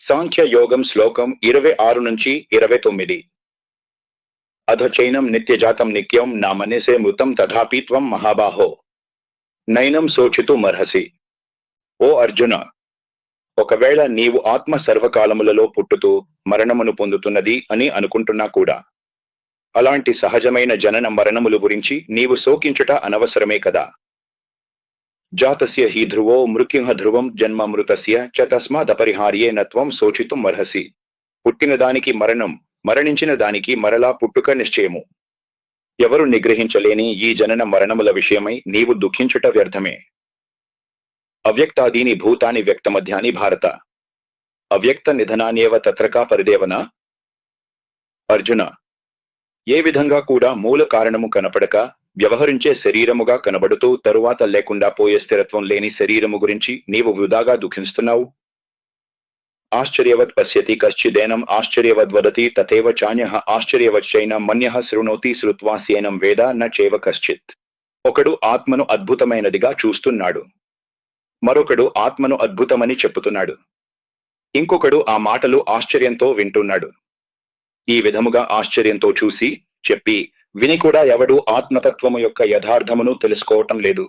సాంఖ్య యోగం శ్లోకం ఇరవై ఆరు నుంచి ఇరవై తొమ్మిది. అధచైనం నిత్యజాతం నిత్యం నా మనసే మృతం తథాపి త్వం మహాబాహో. నైనం శోచితు మర్హసి. ఓ అర్జున ఒకవేళ నీవు ఆత్మ సర్వకాలములలో పుట్టుతూ మరణమును పొందుతున్నది అని అనుకుంటున్నా కూడా. అలాంటి సహజమైన జనన మరణములు గురించి నీవు శోకించుట అనవసరమే కదా. జాతస్య హి ధ్రువో మృత్యుహ ధ్రువం జన్మ మృతస్య చ తస్మాదపరిహార్యే నత్వం శోచితుం అర్హసి పుట్టిన దానికి మరణం మరణించిన దానికి మరలా పుట్టుక నిశ్చయము. ఎవరు నిగ్రహించలేని ఈ జనన మరణముల విషయమై నీవు దుఃఖించుట వ్యర్థమే. అవ్యక్తాదీని భూతాని వ్యక్తమధ్యాని భారత. అవ్యక్త నిధనాన్యేవ తత్రకా పరిదేవన. అర్జున ఏ విధంగా కూడా మూల కారణము కనపడక వ్యవహరించే శరీరముగా కనబడుతూ తరువాత లేకుండా పోయే స్థిరత్వం లేని శరీరము గురించి నీవు వృధాగా దుఃఖిస్తున్నావు? ఆశ్చర్యవత్ పశ్యతి కశ్చిదేనం ఆశ్చర్యవద్ వదతి తథైవ చాన్యః ఆశ్చర్యవచ్చైన మన్యః శృణోతి శ్రుత్వాస్యేనం వేద న చేవ కశ్చిత్. ఒకడు ఆత్మను అద్భుతమైనదిగా చూస్తున్నాడు. మరొకడు ఆత్మను అద్భుతమని చెప్పుతున్నాడు. ఇంకొకడు ఆ మాటలు ఆశ్చర్యంతో వింటున్నాడు. ఈ విధముగా ఆశ్చర్యంతో చూసి చెప్పి విని కూడా ఎవడు ఆత్మతత్వము యొక్క యథార్థమును తెలుసుకోవటం లేదు.